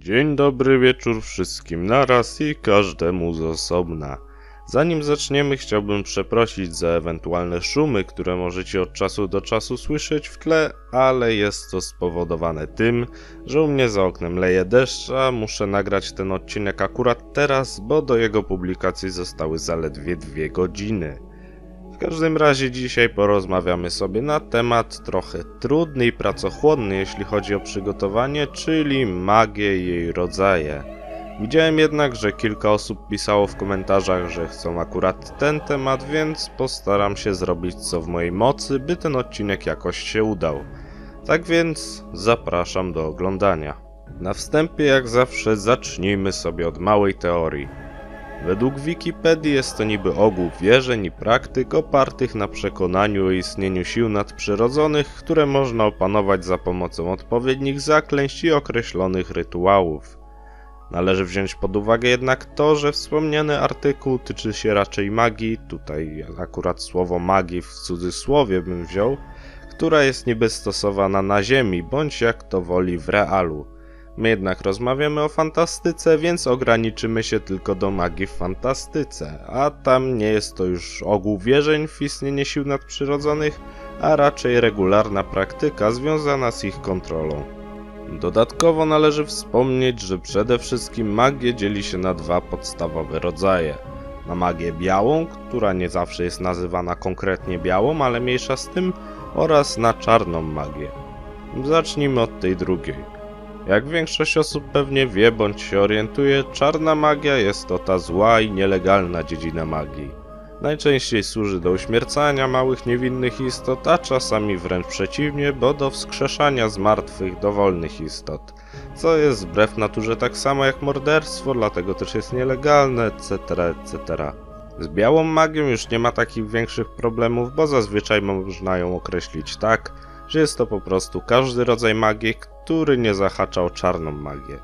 Dzień dobry wieczór wszystkim naraz i każdemu z osobna. Zanim zaczniemy, chciałbym przeprosić za ewentualne szumy, które możecie od czasu do czasu słyszeć w tle, ale jest to spowodowane tym, że u mnie za oknem leje deszcz, a muszę nagrać ten odcinek akurat teraz, bo do jego publikacji zostały zaledwie dwie godziny. W każdym razie dzisiaj porozmawiamy sobie na temat trochę trudny i pracochłonny, jeśli chodzi o przygotowanie, czyli magię i jej rodzaje. Widziałem jednak, że kilka osób pisało w komentarzach, że chcą akurat ten temat, więc postaram się zrobić co w mojej mocy, by ten odcinek jakoś się udał. Tak więc zapraszam do oglądania. Na wstępie, jak zawsze, zacznijmy sobie od małej teorii. Według Wikipedii jest to niby ogół wierzeń i praktyk opartych na przekonaniu o istnieniu sił nadprzyrodzonych, które można opanować za pomocą odpowiednich zaklęć i określonych rytuałów. Należy wziąć pod uwagę jednak to, że wspomniany artykuł tyczy się raczej magii, tutaj akurat słowo magii w cudzysłowie bym wziął, która jest niby stosowana na Ziemi, bądź jak to woli w realu. My jednak rozmawiamy o fantastyce, więc ograniczymy się tylko do magii w fantastyce, a tam nie jest to już ogół wierzeń w istnienie sił nadprzyrodzonych, a raczej regularna praktyka związana z ich kontrolą. Dodatkowo należy wspomnieć, że przede wszystkim magię dzieli się na dwa podstawowe rodzaje. Na magię białą, która nie zawsze jest nazywana konkretnie białą, ale mniejsza z tym, oraz na czarną magię. Zacznijmy od tej drugiej. Jak większość osób pewnie wie bądź się orientuje, czarna magia jest to ta zła i nielegalna dziedzina magii. Najczęściej służy do uśmiercania małych niewinnych istot, a czasami wręcz przeciwnie, bo do wskrzeszania zmartwych dowolnych istot. Co jest wbrew naturze tak samo jak morderstwo, dlatego też jest nielegalne, etc., etc. Z białą magią już nie ma takich większych problemów, bo zazwyczaj można ją określić tak, że jest to po prostu każdy rodzaj magii, który nie zahacza o czarną magię.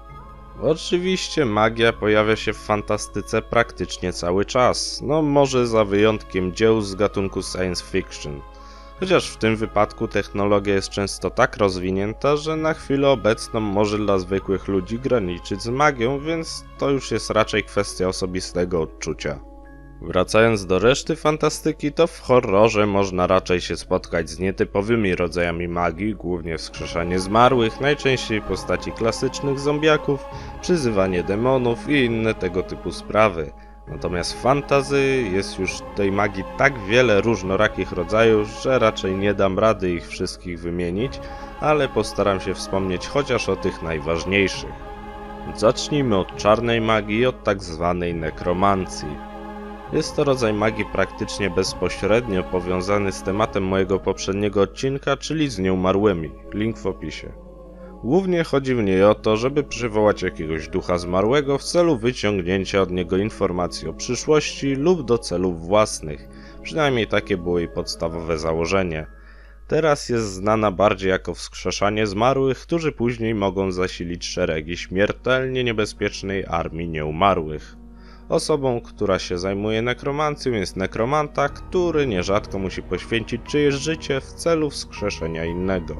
Oczywiście magia pojawia się w fantastyce praktycznie cały czas, no może za wyjątkiem dzieł z gatunku science fiction. Chociaż w tym wypadku technologia jest często tak rozwinięta, że na chwilę obecną może dla zwykłych ludzi graniczyć z magią, więc to już jest raczej kwestia osobistego odczucia. Wracając do reszty fantastyki, to w horrorze można raczej się spotkać z nietypowymi rodzajami magii, głównie wskrzeszanie zmarłych, najczęściej w postaci klasycznych zombiaków, przyzywanie demonów i inne tego typu sprawy. Natomiast w fantazy jest już tej magii tak wiele różnorakich rodzajów, że raczej nie dam rady ich wszystkich wymienić, ale postaram się wspomnieć chociaż o tych najważniejszych. Zacznijmy od czarnej magii od tak zwanej nekromancji. Jest to rodzaj magii praktycznie bezpośrednio powiązany z tematem mojego poprzedniego odcinka, czyli z nieumarłymi. Link w opisie. Głównie chodzi w niej o to, żeby przywołać jakiegoś ducha zmarłego w celu wyciągnięcia od niego informacji o przyszłości lub do celów własnych. Przynajmniej takie było jej podstawowe założenie. Teraz jest znana bardziej jako wskrzeszanie zmarłych, którzy później mogą zasilić szeregi śmiertelnie niebezpiecznej armii nieumarłych. Osobą, która się zajmuje nekromancją jest nekromanta, który nierzadko musi poświęcić czyjeś życie w celu wskrzeszenia innego.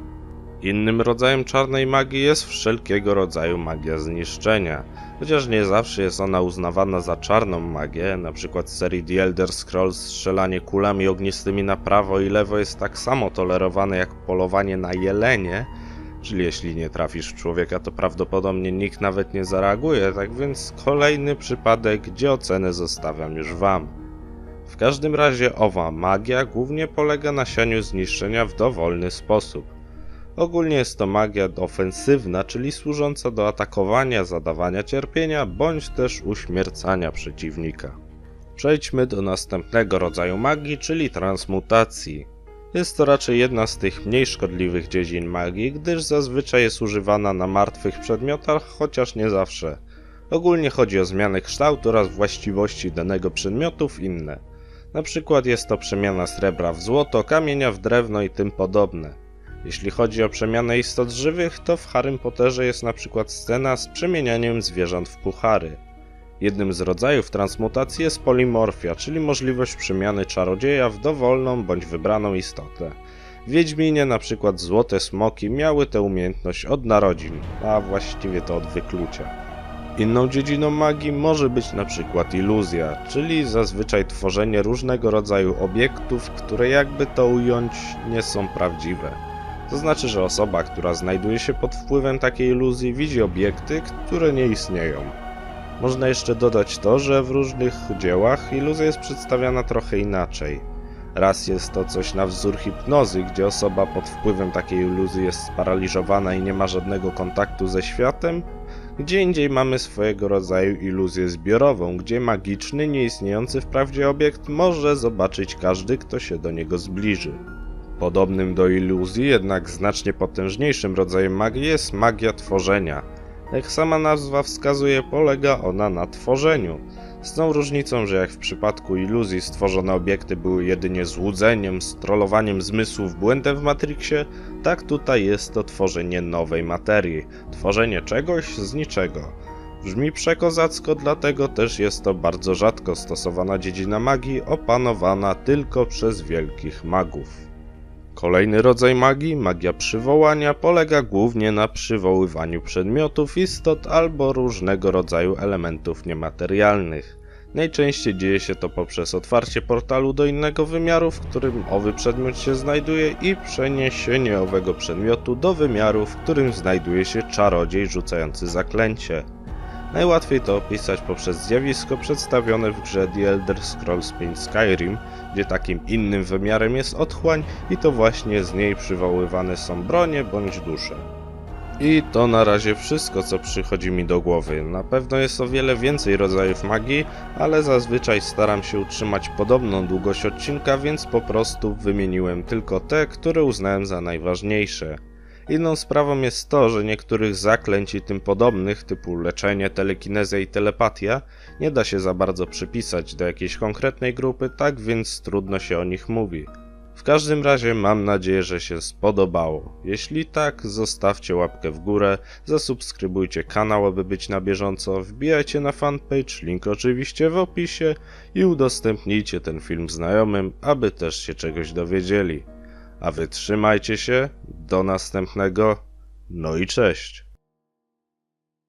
Innym rodzajem czarnej magii jest wszelkiego rodzaju magia zniszczenia. Chociaż nie zawsze jest ona uznawana za czarną magię, np. w serii The Elder Scrolls strzelanie kulami ognistymi na prawo i lewo jest tak samo tolerowane jak polowanie na jelenie, Czyli jeśli nie trafisz w człowieka, to prawdopodobnie nikt nawet nie zareaguje, tak więc kolejny przypadek, gdzie ocenę zostawiam już wam. W każdym razie owa magia głównie polega na sianiu zniszczenia w dowolny sposób. Ogólnie jest to magia ofensywna, czyli służąca do atakowania, zadawania cierpienia, bądź też uśmiercania przeciwnika. Przejdźmy do następnego rodzaju magii, czyli transmutacji. Jest to raczej jedna z tych mniej szkodliwych dziedzin magii, gdyż zazwyczaj jest używana na martwych przedmiotach, chociaż nie zawsze. Ogólnie chodzi o zmianę kształtu oraz właściwości danego przedmiotu w inne. Na przykład jest to przemiana srebra w złoto, kamienia w drewno i tym podobne. Jeśli chodzi o przemianę istot żywych, to w Harrym Potterze jest na przykład scena z przemienianiem zwierząt w puchary. Jednym z rodzajów transmutacji jest polimorfia, czyli możliwość przemiany czarodzieja w dowolną bądź wybraną istotę. Wiedźminie na przykład złote smoki miały tę umiejętność od narodzin, a właściwie to od wyklucia. Inną dziedziną magii może być na przykład iluzja, czyli zazwyczaj tworzenie różnego rodzaju obiektów, które jakby to ująć nie są prawdziwe. To znaczy, że osoba, która znajduje się pod wpływem takiej iluzji, widzi obiekty, które nie istnieją. Można jeszcze dodać to, że w różnych dziełach iluzja jest przedstawiana trochę inaczej. Raz jest to coś na wzór hipnozy, gdzie osoba pod wpływem takiej iluzji jest sparaliżowana i nie ma żadnego kontaktu ze światem, gdzie indziej mamy swojego rodzaju iluzję zbiorową, gdzie magiczny, nieistniejący wprawdzie obiekt może zobaczyć każdy, kto się do niego zbliży. Podobnym do iluzji, jednak znacznie potężniejszym rodzajem magii jest magia tworzenia. Jak sama nazwa wskazuje, polega ona na tworzeniu. Z tą różnicą, że jak w przypadku iluzji stworzone obiekty były jedynie złudzeniem, strollowaniem zmysłów, błędem w Matrixie, tak tutaj jest to tworzenie nowej materii, tworzenie czegoś z niczego. Brzmi przekozacko, dlatego też jest to bardzo rzadko stosowana dziedzina magii, opanowana tylko przez wielkich magów. Kolejny rodzaj magii, magia przywołania, polega głównie na przywoływaniu przedmiotów, istot albo różnego rodzaju elementów niematerialnych. Najczęściej dzieje się to poprzez otwarcie portalu do innego wymiaru, w którym owy przedmiot się znajduje i przeniesienie owego przedmiotu do wymiaru, w którym znajduje się czarodziej rzucający zaklęcie. Najłatwiej to opisać poprzez zjawisko przedstawione w grze The Elder Scrolls V Skyrim, gdzie takim innym wymiarem jest otchłań i to właśnie z niej przywoływane są bronie bądź dusze. I to na razie wszystko, co przychodzi mi do głowy. Na pewno jest o wiele więcej rodzajów magii, ale zazwyczaj staram się utrzymać podobną długość odcinka, więc po prostu wymieniłem tylko te, które uznałem za najważniejsze. Inną sprawą jest to, że niektórych zaklęć i tym podobnych, typu leczenie, telekinezja i telepatia, nie da się za bardzo przypisać do jakiejś konkretnej grupy, tak więc trudno się o nich mówi. W każdym razie mam nadzieję, że się spodobało. Jeśli tak, zostawcie łapkę w górę, zasubskrybujcie kanał, aby być na bieżąco, wbijajcie na fanpage, link oczywiście w opisie i udostępnijcie ten film znajomym, aby też się czegoś dowiedzieli. A wy trzymajcie się, do następnego, no i cześć.